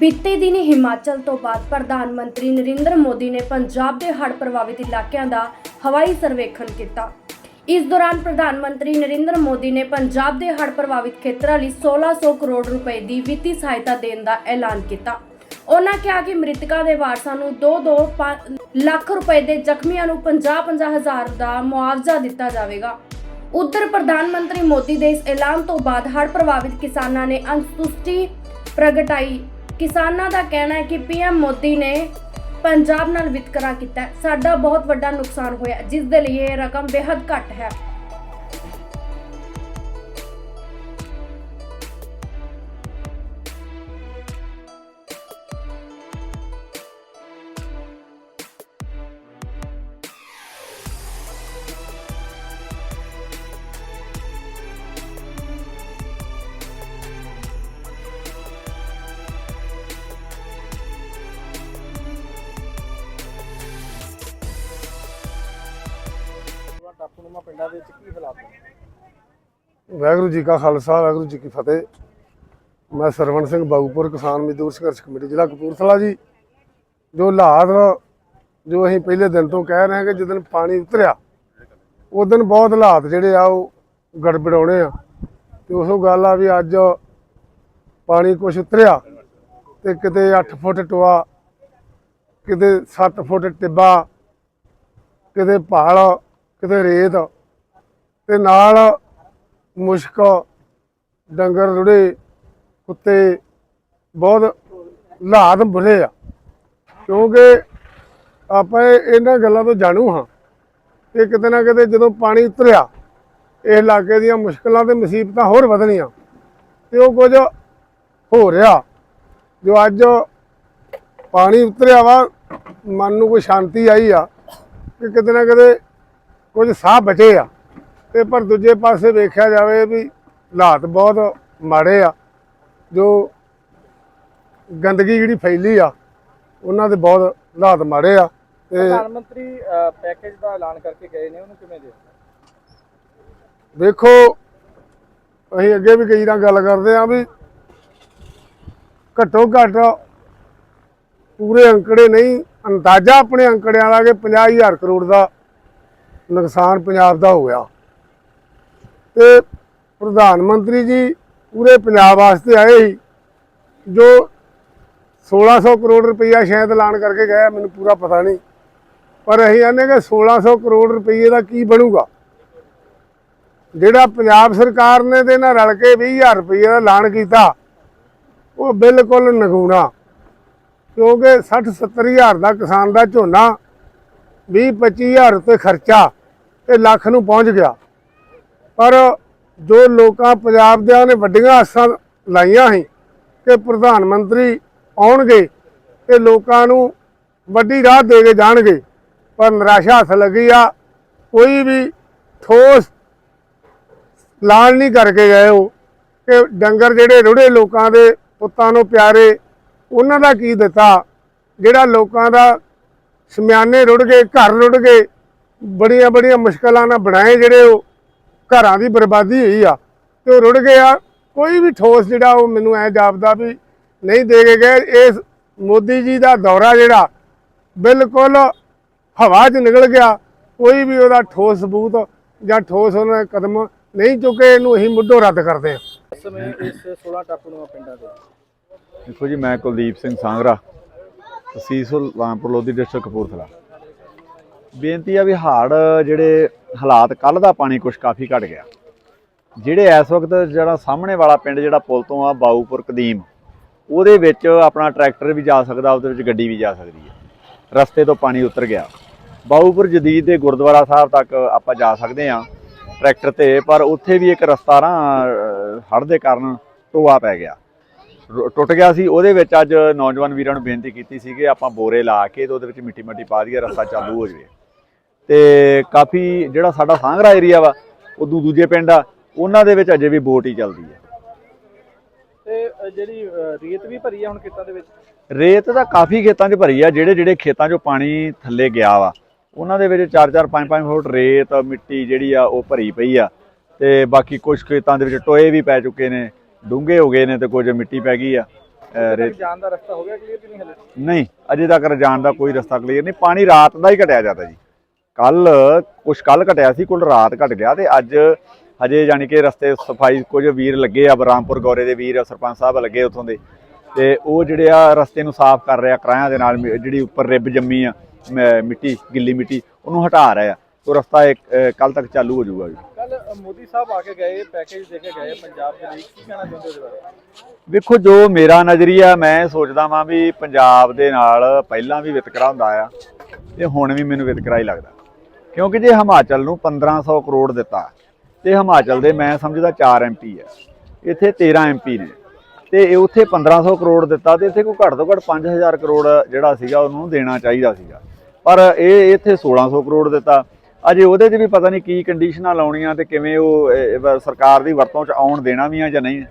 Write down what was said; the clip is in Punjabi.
ਬੀਤੇ ਦਿਨੀ ਹਿਮਾਚਲ ਤੋਂ ਬਾਅਦ ਪ੍ਰਧਾਨ ਮੰਤਰੀ ਨਰਿੰਦਰ ਮੋਦੀ ਨੇ ਪੰਜਾਬ ਦੇ ਹੜ੍ਹ ਪ੍ਰਭਾਵਿਤ ਇਲਾਕਿਆਂ ਦਾ ਹਵਾਈ ਸਰਵੇਖਣ ਕੀਤਾ। ਇਸ ਦੌਰਾਨ ਪ੍ਰਧਾਨ ਮੰਤਰੀ ਨਰਿੰਦਰ ਮੋਦੀ ਨੇ ਪੰਜਾਬ ਦੇ ਹੜ੍ਹ ਪ੍ਰਭਾਵਿਤ ਖੇਤਰਾਂ ਲਈ 1600 ਕਰੋੜ ਰੁਪਏ ਦੀ ਵਿੱਤੀ ਸਹਾਇਤਾ ਦੇਣ ਦਾ ਐਲਾਨ ਕੀਤਾ। ਉਹਨਾਂ ਕਿਹਾ ਕਿ ਮ੍ਰਿਤਕਾਂ ਦੇ ਵਾਰਸਾਂ ਨੂੰ 2-2 ਲੱਖ ਰੁਪਏ ਦੇ ਜ਼ਖਮੀਆਂ ਨੂੰ 50-50 ਹਜ਼ਾਰ ਦਾ ਮੁਆਵਜ਼ਾ ਦਿੱਤਾ ਜਾਵੇਗਾ। ਉੱਤਰ ਪ੍ਰਧਾਨ ਮੰਤਰੀ ਮੋਦੀ ਦੇ ਇਸ ਐਲਾਨ ਤੋਂ ਬਾਅਦ ਹੜ੍ਹ ਪ੍ਰਭਾਵਿਤ ਕਿਸਾਨਾਂ ਨੇ ਅੰਤੁਸ਼ਟੀ ਪ੍ਰਗਟਾਈ ਕਿਸਾਨਾਂ ਦਾ ਕਹਿਣਾ ਹੈ ਕਿ ਪੀਐਮ ਮੋਦੀ ਨੇ ਪੰਜਾਬ ਨਾਲ ਵਿਤਕਰਾ ਕੀਤਾ ਸਾਡਾ ਬਹੁਤ ਵੱਡਾ ਨੁਕਸਾਨ ਹੋਇਆ ਜਿਸ ਦੇ ਲਈ ਇਹ ਰਕਮ ਬੇहद ਘੱਟ ਹੈ। ਟਾਪੂਨੁਮਾ ਪਿੰਡਾਂ ਦੇ ਵਿੱਚ ਕੀ ਹਾਲਾਤ ਨੇ? ਵਾਹਿਗੁਰੂ ਜੀ ਕਾ ਖਾਲਸਾ, ਵਾਹਿਗੁਰੂ ਜੀ ਕੀ ਫਤਿਹ। ਮੈਂ ਸਰਵਣ ਸਿੰਘ ਬਾਗੂਪੁਰ ਕਿਸਾਨ ਮਜ਼ਦੂਰ ਸੰਘਰਸ਼ ਕਮੇਟੀ, ਜ਼ਿਲ੍ਹਾ ਕਪੂਰਥਲਾ ਜੀ, ਜੋ ਹਾਲਾਤ ਜੋ ਅਸੀਂ ਪਹਿਲੇ ਦਿਨ ਤੋਂ ਕਹਿ ਰਹੇ ਹਾਂ ਕਿ ਜਦੋਂ ਪਾਣੀ ਉਤਰਿਆ, ਉਸ ਦਿਨ ਬਹੁਤ ਹਾਲਾਤ ਜਿਹੜੇ ਆ ਉਹ ਗੜਬੜਾਉਣੇ ਆ। ਤੇ ਉਸੋ ਗੱਲ ਆ ਵੀ ਅੱਜ ਪਾਣੀ ਕੁਛ ਉਤਰਿਆ ਤੇ ਕਿਤੇ 8 ਫੁੱਟ ਟੋਆ, ਕਿਤੇ 7 ਫੁੱਟ ਟਿੱਬਾ, ਕਿਤੇ ਪਹਾੜ ਕਿਤੇ ਰੇਤ ਤੇ ਨਾਲ ਮੁਸ਼ਕ, ਡੰਗਰ ਰੁੜੇ, ਕੁੱਤੇ ਬਹੁਤ ਹਾਲਾਤ ਬੁਰੇ ਆ। ਕਿਉਂਕਿ ਆਪਾਂ ਇਹਨਾਂ ਗੱਲਾਂ ਤੋਂ ਜਾਣੂ ਹਾਂ ਕਿ ਕਿਤੇ ਨਾ ਕਿਤੇ ਜਦੋਂ ਪਾਣੀ ਉਤਰਿਆ, ਇਹ ਇਲਾਕੇ ਦੀਆਂ ਮੁਸ਼ਕਲਾਂ ਤੇ ਮੁਸੀਬਤਾਂ ਹੋਰ ਵਧਣੀਆਂ, ਤੇ ਉਹ ਕੁਝ ਹੋ ਰਿਹਾ। ਜੋ ਅੱਜ ਪਾਣੀ ਉਤਰਿਆ ਵਾ, ਮਨ ਨੂੰ ਕੋਈ ਸ਼ਾਂਤੀ ਆਈ ਆ ਕਿ ਕਿਤੇ ਨਾ ਕਿਤੇ ਕੁਝ ਸਾਹ ਬਚੇ ਆ। ਤੇ ਪਰ ਦੂਜੇ ਪਾਸੇ ਵੇਖਿਆ ਜਾਵੇ ਵੀ ਹਾਲਾਤ ਬਹੁਤ ਮਾੜੇ ਆ। ਜੋ ਗੰਦਗੀ ਜਿਹੜੀ ਫੈਲੀ ਆ ਉਹਨਾਂ ਦੇ ਬਹੁਤ ਹਾਲਾਤ ਮਾੜੇ ਆ। ਤੇ ਪ੍ਰਧਾਨ ਮੰਤਰੀ ਪੈਕੇਜ ਦਾ ਐਲਾਨ ਕਰਕੇ ਗਏ ਨੇ ਉਹਨੂੰ ਕਿਵੇਂ ਦੇ ਵੇਖੋ ਅਸੀਂ ਅੱਗੇ ਵੀ ਕਈ ਨਾਲ ਗੱਲ ਕਰਦੇ ਆ ਵੀ ਘੱਟੋ ਘੱਟ ਪੂਰੇ ਅੰਕੜੇ ਨਹੀਂ ਅੰਦਾਜ਼ਾ ਆਪਣੇ ਅੰਕੜਿਆਂ ਦਾ ਕਿ 50000 ਕਰੋੜ ਦਾ ਨੁਕਸਾਨ ਪੰਜਾਬ ਦਾ ਹੋ ਗਿਆ। ਤੇ ਪ੍ਰਧਾਨ ਮੰਤਰੀ ਜੀ ਪੂਰੇ ਪੰਜਾਬ ਵਾਸਤੇ ਆਏ ਸੀ, ਜੋ 1600 ਕਰੋੜ ਰੁਪਈਆ ਸ਼ਾਇਦ ਐਲਾਨ ਕਰਕੇ ਗਏ, ਮੈਨੂੰ ਪੂਰਾ ਪਤਾ ਨਹੀਂ। ਪਰ ਅਸੀਂ ਆਨੇ ਕਿ 1600 ਕਰੋੜ ਰੁਪਈਏ ਦਾ ਕੀ ਬਣੂਗਾ? ਜਿਹੜਾ ਪੰਜਾਬ ਸਰਕਾਰ ਨੇ ਤੇ ਨਾਲ ਰਲ ਕੇ 20000 ਰੁਪਈਏ ਦਾ ਐਲਾਨ ਕੀਤਾ, ਉਹ ਬਿਲਕੁਲ ਨਗੂਣਾ। ਕਿਉਂਕਿ 60 70000 ਦਾ ਕਿਸਾਨ ਦਾ ਝੋਨਾ 20 25000 'ਤੇ ਖਰਚਾ ਤੇ ਲੱਖ ਨੂੰ ਪਹੁੰਚ ਗਿਆ। ਪਰ ਜੋ ਲੋਕਾਂ ਪੰਜਾਬ ਦਿਆਂ ਨੇ ਵੱਡੀਆਂ ਆਸਾਂ ਲਾਈਆਂ ਸੀ ਕਿ ਪ੍ਰਧਾਨ ਮੰਤਰੀ ਆਉਣਗੇ ਤੇ ਲੋਕਾਂ ਨੂੰ ਵੱਡੀ ਰਾਹ ਦੇ ਕੇ ਜਾਣਗੇ, ਪਰ ਨਿਰਾਸ਼ਾ ਹੱਥ ਲੱਗੀ ਆ, ਕੋਈ ਵੀ ਠੋਸ ਲਾਲ ਨਹੀਂ ਕਰਕੇ ਗਏ ਉਹ ਕਿ ਡੰਗਰ ਜਿਹੜੇ ਰੁੜੇ ਲੋਕਾਂ ਦੇ ਪੁੱਤਾਂ ਨੂੰ ਪਿਆਰੇ, ਉਹਨਾਂ ਦਾ ਕੀ ਦਿੱਤਾ? ਜਿਹੜਾ ਲੋਕਾਂ ਦਾ ਸਮਿਆਨੇ ਰੁੜ ਗਏ, ਘਰ ਰੁੜ ਗਏ ਬੜੀਆਂ ਬੜੀਆਂ ਮੁਸ਼ਕਲਾਂ ਨਾਲ ਬਣਾਏ ਜਿਹੜੇ ਉਹ ਘਰਾਂ ਦੀ ਬਰਬਾਦੀ ਹੋਈ ਆ ਤੇ ਉਹ ਰੁੜ ਗਏ ਆ। ਕੋਈ ਵੀ ਠੋਸ ਜਿਹੜਾ ਉਹ ਮੈਨੂੰ ਐ ਜਾਪਦਾ ਵੀ ਨਹੀਂ ਦੇ ਕੇ ਗਏ। ਇਸ ਮੋਦੀ ਜੀ ਦਾ ਦੌਰਾ ਜਿਹੜਾ ਬਿਲਕੁਲ ਹਵਾ 'ਚ ਨਿਕਲ ਗਿਆ। ਕੋਈ ਵੀ ਉਹਦਾ ਠੋਸ ਸਬੂਤ ਜਾਂ ਠੋਸ ਉਹਨਾਂ ਕਦਮ ਨਹੀਂ ਚੁੱਕੇ ਇਹਨੂੰ ਅਸੀਂ ਮੁੱਢੋਂ ਰੱਦ ਕਰਦੇ ਹਾਂ। ਇਸ ਸਮੇਂ ਇਸ 16 ਟਾਪੂਨੁਮਾ ਪਿੰਡਾਂ ਦੇ। ਦੇਖੋ ਜੀ ਮੈਂ ਕੁਲਦੀਪ ਸਿੰਘ ਸਾਂਗਰਾ ਤਹਿਸੀਲ ਸੁਲਤਾਨਪੁਰ ਲੋਧੀ ਡਿਸਟ੍ਰਿਕਟ ਕਪੂਰਥਲਾ। ਬੇਨਤੀ ਆ ਵੀ ਹੜ ਜਿਹੜੇ ਹਾਲਾਤ ਕੱਲ ਦਾ ਪਾਣੀ ਕੁਛ ਕਾਫੀ ਘਟ ਗਿਆ। ਜਿਹੜੇ ਇਸ ਵਕਤ ਜਿਹੜਾ ਸਾਹਮਣੇ ਵਾਲਾ ਪਿੰਡ ਜਿਹੜਾ ਪੁਲ ਤੋਂ ਆ ਬਾਊਪੁਰ ਕਦੀਮ, ਉਹਦੇ ਵਿੱਚ ਆਪਣਾ ਟਰੈਕਟਰ ਵੀ ਜਾ ਸਕਦਾ, ਉਹਦੇ ਵਿੱਚ ਗੱਡੀ ਵੀ ਜਾ ਸਕਦੀ ਹੈ। ਰਸਤੇ ਤੋਂ ਪਾਣੀ ਉਤਰ ਗਿਆ। ਬਾਊਪੁਰ ਜਦੀਦ ਦੇ ਗੁਰਦੁਆਰਾ ਸਾਹਿਬ ਤੱਕ ਆਪਾਂ ਜਾ ਸਕਦੇ ਆ ਟਰੈਕਟਰ ਤੇ, ਪਰ ਉੱਥੇ ਵੀ ਇੱਕ ਰਸਤਾ ਨਾ ਹੜ ਦੇ ਕਾਰਨ ਟੋਆ ਪੈ ਗਿਆ। ਟੁੱਟ ਗਿਆ ਸੀ। ਉਹਦੇ ਵਿੱਚ ਅੱਜ ਨੌਜਵਾਨ ਵੀਰਾਂ ਨੂੰ ਬੇਨਤੀ ਕੀਤੀ ਸੀ ਕਿ ਆਪਾਂ ਬੋਰੇ ਲਾ ਕੇ ਤੇ ਉਹਦੇ ਵਿੱਚ ਮਿੱਟੀ ਮੱਟੀ ਪਾ ਦਈਏ ਰਸਤਾ ਚਾਲੂ ਹੋ ਜਾਵੇ। ਤੇ ਕਾਫੀ ਜਿਹੜਾ ਸਾਡਾ ਸਾਂਗਰਾ ਏਰੀਆ ਵਾ ਉਦੋਂ ਦੂਜੇ ਪਿੰਡ ਆ ਉਹਨਾਂ ਦੇ ਵਿੱਚ ਅਜੇ ਵੀ ਬੋਟ ਹੀ ਚੱਲਦੀ ਹੈ ਤੇ ਜਿਹੜੀ ਰੇਤ ਵੀ ਭਰੀ ਆ ਹੁਣ ਖੇਤਾਂ ਦੇ ਵਿੱਚ? ਰੇਤ ਤਾਂ ਕਾਫੀ ਖੇਤਾਂ 'ਚ ਭਰੀ ਆ ਜਿਹੜੇ ਜਿਹੜੇ ਖੇਤਾਂ 'ਚੋਂ ਪਾਣੀ ਥੱਲੇ ਗਿਆ ਵਾ। ਉਹਨਾਂ ਦੇ ਵਿੱਚ 4-4 5-5 ਫੁੱਟ ਰੇਤ ਮਿੱਟੀ ਜਿਹੜੀ ਆ ਉਹ ਭਰੀ ਪਈ ਆ। ਤੇ ਬਾਕੀ ਕੁਝ ਖੇਤਾਂ ਦੇ ਵਿੱਚ ਟੋਏ ਵੀ ਪੈ ਚੁੱਕੇ ਨੇ। ਡੂੰਘੇ ਹੋ ਗਏ ਨੇ ਤੇ ਕੁਝ ਮਿੱਟੀ ਪੈ ਗਈ ਆ। ਜਾਣ ਦਾ ਰਸਤਾ ਹੋ ਗਿਆ ਕਲੀਅਰ ਕਿ ਨਹੀਂ ਹਲੇ? ਨਹੀਂ ਅਜੇ ਤੱਕ ਰਜਾਨ ਦਾ ਕੋਈ ਰਸਤਾ ਕਲੀਅਰ ਨਹੀਂ। ਪਾਣੀ ਰਾਤ ਦਾ ਹੀ ਘਟਿਆ ਜਾਂਦਾ ਜੀ। ਕੱਲ ਕੁਛ ਕੱਲ ਘਟਿਆ ਸੀ ਕੁੱਲ ਰਾਤ ਘਟ ਗਿਆ ਤੇ ਅੱਜ ਹਜੇ ਜਾਣੀ ਕਿ ਰਸਤੇ ਸਫ਼ਾਈ ਕੁਝ ਵੀਰ ਲੱਗੇ ਆ ਬਰਾਮਪੁਰ ਗੌਰੇ ਦੇ ਵੀਰ ਸਰਪੰਚ ਸਾਹਿਬ ਲੱਗੇ ਉੱਥੋਂ ਦੇ। ਤੇ ਉਹ ਜਿਹੜੇ ਆ ਰਸਤੇ ਨੂੰ ਸਾਫ਼ ਕਰ ਰਿਹਾ ਕਰਾਹਾਂ ਦੇ ਨਾਲ ਜਿਹੜੀ ਉੱਪਰ ਰਿਬ ਜੰਮੀ ਆ ਮਿੱਟੀ ਗਿੱਲੀ ਮਿੱਟੀ ਉਹਨੂੰ ਹਟਾ ਰਿਹਾ ਉਹ ਰਸਤਾ ਕੱਲ ਤੱਕ ਚਾਲੂ ਹੋ ਜਾਊਗਾ ਜੀ। ਕੱਲ ਮੋਦੀ ਸਾਹਿਬ ਆ ਕੇ ਗਏ ਪੈਕੇਜ ਦੇ ਕੇ ਗਏ ਪੰਜਾਬ ਦੇ ਲਈ। ਕੀ ਕਹਿਣਾ ਚਾਹੁੰਦੇ ਉਹਦੇ ਬਾਰੇ? ਵੇਖੋ, ਜੋ ਮੇਰਾ ਨਜ਼ਰੀਆ ਮੈਂ ਸੋਚਦਾ ਵਾਂ ਵੀ ਪੰਜਾਬ ਦੇ ਨਾਲ ਪਹਿਲਾਂ ਵੀ ਵਿਤਕਰਾ ਹੁੰਦਾ ਆ ਤੇ ਹੁਣ ਵੀ ਮੈਨੂੰ ਵਿਤਕਰਾ ਹੀ ਲੱਗਦਾ। ਕਿਉਂਕਿ ਜੇ ਹਿਮਾਚਲ ਨੂੰ 1500 ਕਰੋੜ ਦਿੱਤਾ ਤੇ ਹਿਮਾਚਲ ਦੇ ਮੈਂ ਸਮਝਦਾ 4 ਐਮਪੀ ਆ ਇੱਥੇ 13 ਐਮਪੀ ਨੇ ਤੇ ਇਹ ਉੱਥੇ 1500 ਕਰੋੜ ਦਿੱਤਾ ਤੇ ਇੱਥੇ ਕੋਈ ਘੱਟ ਤੋਂ ਘੱਟ 5000 ਕਰੋੜ ਜਿਹੜਾ ਸੀਗਾ ਉਹਨੂੰ ਦੇਣਾ ਚਾਹੀਦਾ ਸੀਗਾ। ਪਰ ਇਹ ਇੱਥੇ 1600 ਕਰੋੜ ਦਿੱਤਾ। ਅਜੇ ਉਹਦੇ 'ਚ ਵੀ ਪਤਾ ਨਹੀਂ ਕੀ ਕੰਡੀਸ਼ਨਾਂ ਲਾਉਣੀਆਂ ਤੇ ਕਿਵੇਂ ਉਹ ਸਰਕਾਰ ਦੀ ਵਰਤੋਂ 'ਚ ਆਉਣ ਦੇਣਾ ਵੀ ਆ ਜਾਂ ਨਹੀਂ।